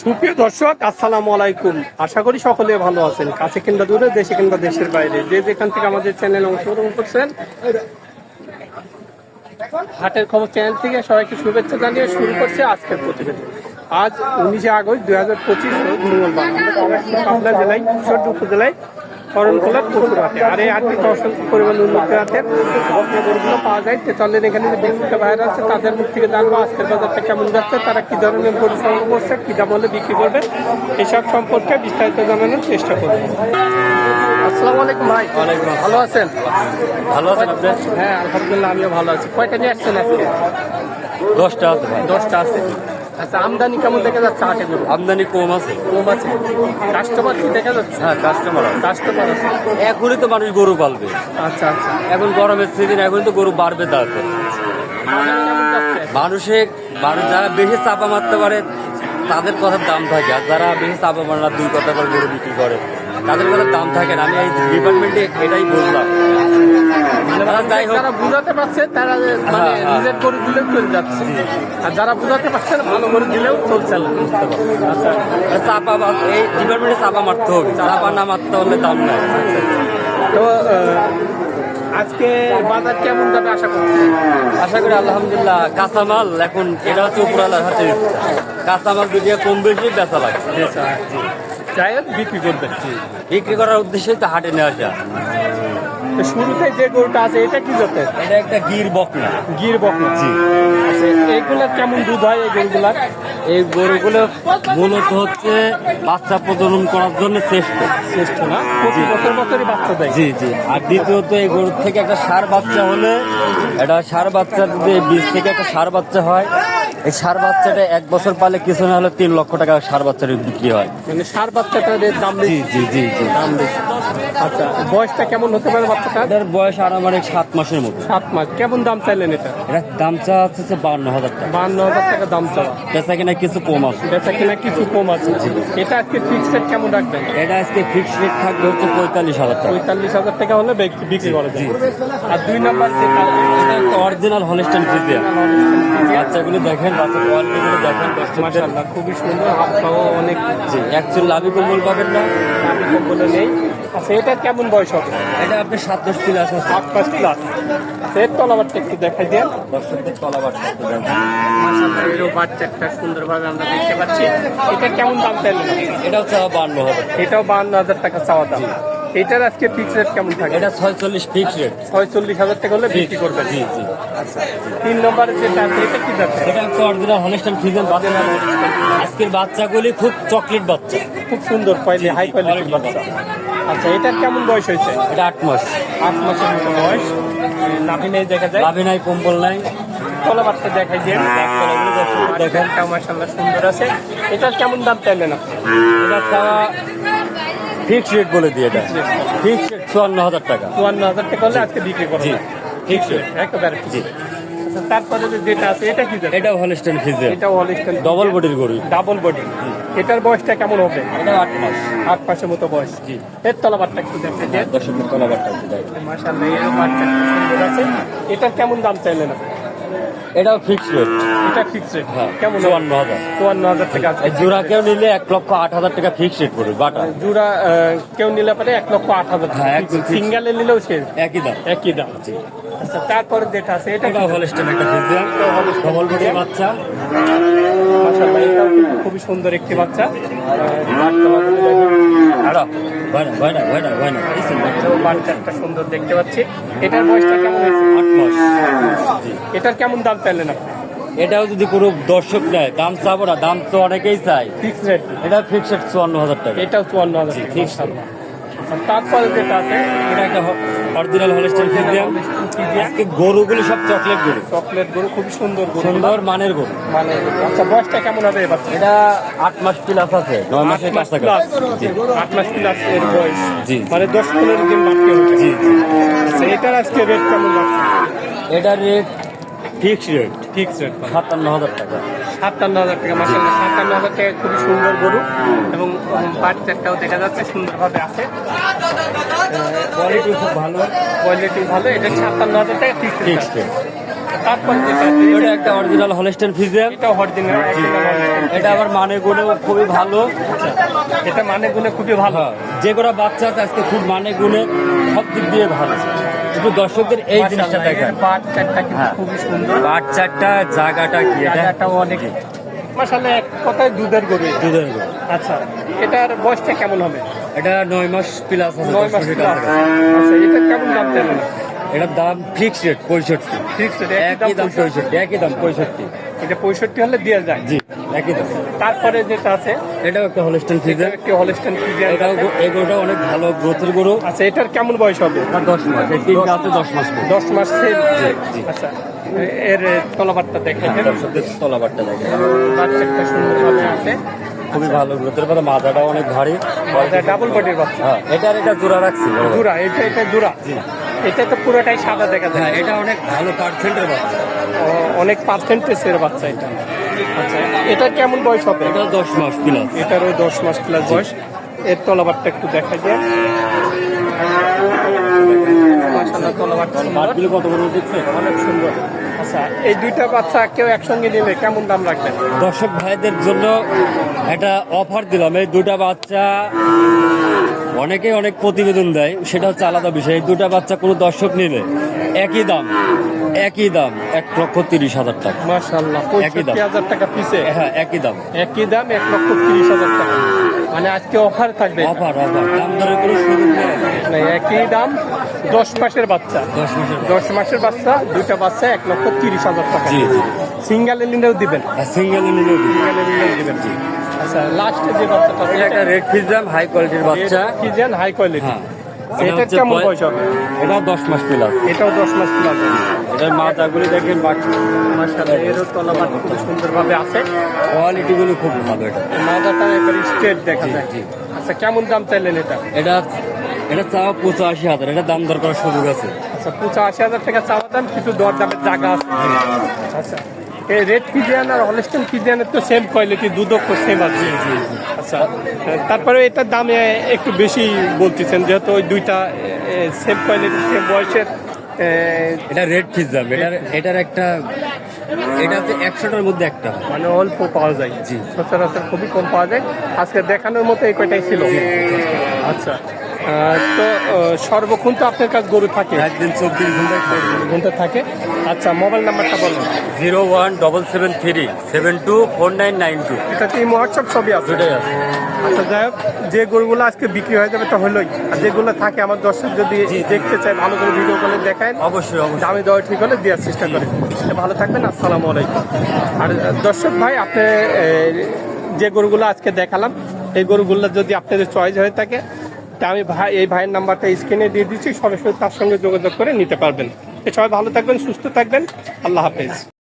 সুপ্রিয় দর্শক, আসসালামু আলাইকুম। আশা করি সকলে ভালো আছেন, কাছে কিংবা দূরে, দেশে কিংবা দেশের বাইরে। যে যেখান থেকে আমাদের চ্যানেল অংশগ্রহণ করছেন, হাটের খবর চ্যানেল থেকে সবাইকে শুভেচ্ছা জানিয়ে শুরু করছে আজকের প্রতিবেদন। আজ উনিশে আগস্ট দুই হাজার পঁচিশ মঙ্গলবার। আমরা জেলায়, ঈশ্বরদী উপজেলায় করণখোলার পুকুর হাটে আর এই হাটটি অসংখ্য পরিমাণ উন্নত হাটের গরুগুলো পাওয়া যায় তো চলেন এখানে যে বিক্রেতা ভাইরা আছে তাদের মুখ থেকে জানব আজকের বাজারটা কেমন যাচ্ছে তারা কি ধরনের গরু সংগ্রহ করছে কি দাম হলে বিক্রি করবে এসব সম্পর্কে বিস্তারিত জানানোর চেষ্টা করব। আসসালামু আলাইকুম ভাই। ভালো আছেন? ভালো আছেন হ্যাঁ আলহামদুলিল্লাহ আমিও ভালো আছি। কয়টা নিয়ে আসছেন আজকে? দশটা আছে দশটা আছে। আচ্ছা আমদানি কেমন দেখা যাচ্ছে হাটে গরু আমদানি কম আছে। কম আছে। কাস্টমার কি দেখা যাচ্ছে? হ্যাঁ কাস্টমার কাস্টমার আছে। এখনই তো মানুষ গরু পালবে। আচ্ছা আচ্ছা। এখন গরমের সিজন এখন তো গরু বাড়বে তাতে মানুষে মানুষ যারা বেশি চাপা মারতে পারে তাদের কথার দাম থাকে। আর যারা বেশি চাপা মারে না দুই কথা করে গরু বিক্রি করে। তাদের কোনো দাম থাকে না। আমি এই ডিপার্টমেন্টে এটাই বুঝলাম। তারা যারা বুঝাতে পারছে তারা মানে হ্যাঁ, হ্যাঁ। নিজের গরু দিলেও চলে যাচ্ছে। আর যারা বুঝাতে পারছে না ভালো গরু দিলেও চলছে না। আচ্ছা। চাপা এই ডিপার্টমেন্টে চাপা মারতে হবে। চাপা। না মারতে হলে দাম নাই। তো আজকে বাজার কেমন যাবে আশা করছি আশা করি আলহামদুলিল্লাহ কাঁচামাল এখন এটা হচ্ছে উপরালার হাতে। কাঁচামাল যদি কম বেশি বেচা লাগে। যাই বিক্রি করবেন। বিক্রি করার উদ্দেশ্যে তো হাটে নিয়ে আসা তো শুরুতে যে গরুটা আছে এটা কি জাতের? এটা একটা গির বকনা। গির বকনা। জি। আচ্ছা এইগুলা কেমন দুধ হয় এই গরুগুলার এই গরুগুলো মূলত হচ্ছে বাচ্চা প্রজনন করার জন্য শ্রেষ্ঠ। শ্রেষ্ঠ না? প্রতি বছর বছরই বাচ্চা দেয়। জি জি। আর দ্বিতীয়ত এই গরুর থেকে একটা সার বাচ্চা হলে এটা সার বাচ্চা যদি বীজ থেকে একটা সার বাচ্চা হয় এই সার বাচ্চাটা এক বছর পালে কিছু না হলে তিন লক্ষ টাকা সার বাচ্চার বিক্রি হয়। মানে সার বাচ্চাটার দাম জি জি জি জি। দাম বেশি। আচ্ছা বয়সটা কেমন হতে পারে বাচ্চাটা এটার বয়স আনুমানিক সাত মাসের মতো। সাত মাস। কেমন দাম চাইলেন এটা? এটা দাম চা হচ্ছে বান্ন হাজার টাকা। বান্ন হাজার টাকা দাম চাওয়া বেচা কিনা কিছু কম আছে। বেচা কিনা কিছু কম আছে। এটা আজকে ফিক্স রেট কেমন রাখবেন? এটা আজকে ফিক্সড রেট থাকবে হচ্ছে পঁয়তাল্লিশ হাজার টাকা। পঁয়তাল্লিশ হাজার টাকা হলে বিক্রি- করা যায়। আর দুই নাম্বার অরিজিনাল হলিস্টান ফিজিয়ান বাচ্চাগুলো দেখেন বাচ্চা দেখেন খুবই সুন্দর হাত পাও অনেক অ্যাকচুয়ালি লাভি কম্বল পাবেন না? দামি কম্বলে নেই। আচ্ছা এটা কেমন বয়স হবে? এটা আপনি সাত দশ কিলো আছে। আট পাঁচ ক্লাস আচ্ছা এর তলাবারটা একটু দেখাই দেন। দর্শকদের তলাবার থাকতে দেখেন বাচ্চাটা সুন্দরভাবে আমরা দেখতে পাচ্ছি। এটা কেমন দাম চাইলেন এটা হচ্ছে বান্ন হবে এটাও বান্ন হাজার টাকা চাওয়া দাম। এটার আজকে ফিক্স রেট কেমন থাকে? এটা ছয়চল্লিশ ফিক্সড রেট ছয়চল্লিশ হাজার টাকা হলে বিক্রি করবেন জি জি। আচ্ছা তিন নম্বরে যেটা আছে এটা কি যাচ্ছে এটা হচ্ছে অরিজিনাল হলিস্টান ফিজিয়ান বাচ্চা। আজকের বাচ্চাগুলি খুব চকলেট বাচ্চা। খুব সুন্দর কোয়ালিটি হাই কোয়ালিটির বাচ্চা। আচ্ছা এটার কেমন বয়স হয়েছে? এটা আট মাস। আট মাসের মতো বয়স। নাভি নেই দেখা যায়? লাভি নাই কম্বল নাই। তলাবারটা দেখাই তলাগুলো দর্শকদের দেখেন মাসাল্লাহ সুন্দর আছে। এটার কেমন দাম চাইলেন আপনি? এটা ফিক্স রেট বলে দিয়ে এটা ফিক্স রেট। চুয়ান্ন হাজার টাকা। চুয়ান্ন হাজার টাকা হলে আজকে বিক্রি করব। জি। ফিক্স রেট একেবারে জি। আচ্ছা তারপরে যে যেটা আছে এটা কি এটাও হলিস্টান ফিজিয়ান এটাও অলিস্টেন ডবল বডির গরু। ডাবল বডি এটার বয়সটা কেমন হবে? এটা আট মাস। আট মাসের মতো বয়স। জি। এর তলাবারটা একটু দেখে দেন দর্শকের তলাবারটা একটু দেখেন। মাসাল্লাহ এর বাচ্চা আছে। এটার কেমন দাম চাইলেন আপনি? এটাও ফিক্স রেট এটা ফিক্স রেট হ্যাঁ কেমন? চুয়ান্ন হাজার। চুয়ান্ন হাজার টাকা আছে। জোড়া কেউ নিলে এক লক্ষ আট হাজার টাকা ফিক্স রেট পড়বে বাটা। জুড়া কেউ নিলে পারে এক লক্ষ আট হাজার হ্যাঁ, একদম সিঙ্গেলে নিলেও সে একই দাম। একই দাম। আচ্ছা তারপরে যেটা আছে এটা হলিস্টান একটা ডবল বডির বাচ্চা। কিন্তু খুবই সুন্দর একটি বাচ্চা। বাচ্চাটা সুন্দর দেখতে পাচ্ছি এটার বয়সটা কেমন হয়েছে আট মাস এটার কেমন দাম চাইলেন আপনি? এটাও যদি কোনো দর্শক নেয় দাম চাবো না দাম তো অনেকেই চাই ফিক্স রেট এটা ফিক্স রেট চুয়ান্ন হাজার টাকা। এটাও চুয়ান্ন হাজার। মাশাআল্লাহ। আচ্ছা তারপরে যেটা আছে এটা একটা অরিজিনাল হলিস্টান ফিজিয়ান আজকে গরুগুলি সব চকলেট গরু। চকলেট গরু খুবই সুন্দর গরু। সুন্দর মানের গরু। মানে আচ্ছা বয়সটা কেমন হবে এবার? এটা আট মাস প্লাস আছে নয় মাসের কাছাকাছি আট মাস প্লাস এর বয়স। জি। মানে দশ পনেরো দিন বাকি হচ্ছে জি জি। আচ্ছা এটার আজকে রেট কেমন লাগছে এটার rate fix rate fix rate সাতান্ন হাজার টাকা। সাতান্ন হাজার টাকা মাসাল্লাহ সাতান্ন হাজার টাকা খুবই সুন্দর গরু। এবং বাচ্চাটাও দেখা যাচ্ছে সুন্দরভাবে আছে। কোয়ালিটি খুব ভালো কোয়ালিটি ভালো এটা সাতান্ন হাজার টাকা ফিক্স ফিক্স তারপর এটা একটা অরিজিনাল হলস্টেন ফিজিয়ান এটা অরিজিনাল এটা আবার মানে খুবই ভালো। এটা মানে গুণে খুবই ভালো। হ্যাঁ, যে কটা বাচ্চা আছে আজকে খুব মানে গুণে সব দিক দিয়ে ভালো। শুধু দর্শকদের এই জিনিসটা দেখেন। পাট চারটা কিন্তু হ্যাঁ। খুবই সুন্দর। বাচ্চাটা জায়গাটা কি অনেক এক কথায় দুধের গরু দুধের গরু। আচ্ছা এটার বয়সটা কেমন হবে? এটা নয় মাস প্লাস আছে নয় মাস। টাকা। আচ্ছা এটা কেমন দাম চাইবেন এটার দাম ফিক্স রেট পঁয়ষট্টি। ফিক্সড একই দাম পঁয়ষট্টি। একই দাম পঁয়ষট্টি। এটা পঁয়ষট্টি হলে দেওয়া যায়। জি একই দাম। তারপরে যেটা আছে? এটাও একটা হলস্টেন ফিজার একটি হলস্টেন ফিজিয়ান এটাও গরুটা অনেক ভালো গ্রোথের গরু। আচ্ছা এটার কেমন বয়স হবে? আর দশ মাস। এই তিনটা আছে দশ মাস দশ মাস জি। আচ্ছা এর তলাবারটা দেখেন। হ্যাঁ, তলাবারটা দেখে বাচ্চাটা সুন্দরভাবে আছে। খুবই ভালো গ্রোথের পরে মাথাটা অনেক ভারী। ডাবল বডির বাচ্চা। হ্যাঁ এটার এটা জোড়া রাখছি জোড়া এটা এটা জোড়া। এটা তো পুরোটাই সাদা দেখা যায়। হ্যাঁ এটা অনেক ভালো পার্সেন্টের বাচ্চা। অনেক পার্সেন্টেজের বাচ্চা এটা। আচ্ছা এটা কেমন বয়স হবে? এটা দশ মাস প্লাস এটারও দশ মাস প্লাস বয়স। এর তলাবারটা একটু দেখা যায়। কত দেখছে অনেক সুন্দর। আচ্ছা এই দুইটা বাচ্চা কেউ একসঙ্গে নিলে কেমন দাম রাখবেন? দর্শক ভাইদের জন্য একটা অফার দিলাম। এই দুটা বাচ্চা অনেকে অনেক প্রতিবেদন দেয় সেটা হচ্ছে আলাদা বিষয়। এই দুটা বাচ্চা কোনো দর্শক নিলে একই দাম একই দাম এক লক্ষ তিরিশ হাজার টাকা। মাশাআল্লাহ একই দাম। হাজার টাকা পিসে? হ্যাঁ একই দাম। একই দাম এক লক্ষ তিরিশ হাজার টাকা। মানে আজকে অফার থাকবে অফার অফার দাম দরের কোনো সুযোগ নেই। একই দাম দশ মাসের বাচ্চা। দশ মাসের বাচ্চা। দুইটা বাচ্চা এক লক্ষ তিরিশ হাজার টাকা। সিঙ্গেল নিলেও দিবেন। সিঙ্গেল দিই। সিঙ্গেল নিলেও দিবেন। আচ্ছা লাস্টে যে বাচ্চাটা এটা একটা রেড ফিজাম হাই কোয়ালিটির বাচ্চা। কি জান হাই কোয়ালিটি এটা কেমন বয়স হবে? এটা দশ মাস প্লাস এটাও দশ মাস প্লাস এটার মাথাগুলি দেখেন মাসাল্লাহ এরও তলাবাট খুব সুন্দরভাবে আছে। কোয়ালিটিগুলো খুব ভালো এটা। মাজাটা একবার স্ট্রেট দেখা যায়। আচ্ছা কেমন দাম চাইলেন এটা? এটা এটা চাওয়া পঁচাশি হাজার এটা দাম দর করার সুযোগ আছে। আচ্ছা পঁচাশি হাজার টাকা চাওয়া দাম কিছু দর দামের জায়গা আছে। আচ্ছা এই রেড পিজিয়ান আর হলস্টেন পিজিয়ানের তো সেম কোয়ালিটি দুধও সেম আছে। আচ্ছা তারপরে এটার দাম একটু বেশি বলতেছেন যেহেতু ওই দুইটা সেম কোয়ালিটি সেম বয়সের এটা রেড ফিজাম এটার এটার একটা এটা হচ্ছে একশোটার মধ্যে একটা। মানে অল্প পাওয়া যায়। জি। সচরাচর খুবই কম পাওয়া যায়। আজকে দেখানোর মতো এই কয়টাই ছিল। আচ্ছা তো সর্বক্ষণ তো আপনার কাছে গরু থাকে। একদিন চব্বিশ ঘণ্টা ঘণ্টা থাকে। আচ্ছা মোবাইল নাম্বারটা বলুন। Zero one double seven three seven two four nine nine two. এটা কি হোয়াটসঅ্যাপ ছবি আছে। দুটাই আছে। আচ্ছা যাই হোক যে গরুগুলো আজকে বিক্রি হয়ে যাবে তো হলোই। আর যেগুলো থাকে আমার দর্শক যদি দেখতে চায় ভালো করে ভিডিও করে দেখায় অবশ্যই অবশ্যই। আমি দেওয়া ঠিক হলে দেওয়ার চেষ্টা করি। ভালো থাকবেন আসসালামু আলাইকুম। আর দর্শক ভাই আপনি যে গরুগুলো আজকে দেখালাম এই গরুগুলো যদি আপনাদের চয়েস হয়ে থাকে তা আমি ভাই, এই ভাইয়ের নাম্বারটা স্ক্রিনে দিয়ে দিচ্ছি, সরাসরি তার সঙ্গে যোগাযোগ করে নিতে পারবেন। সবাই ভালো থাকবেন, সুস্থ থাকবেন। আল্লাহ হাফেজ।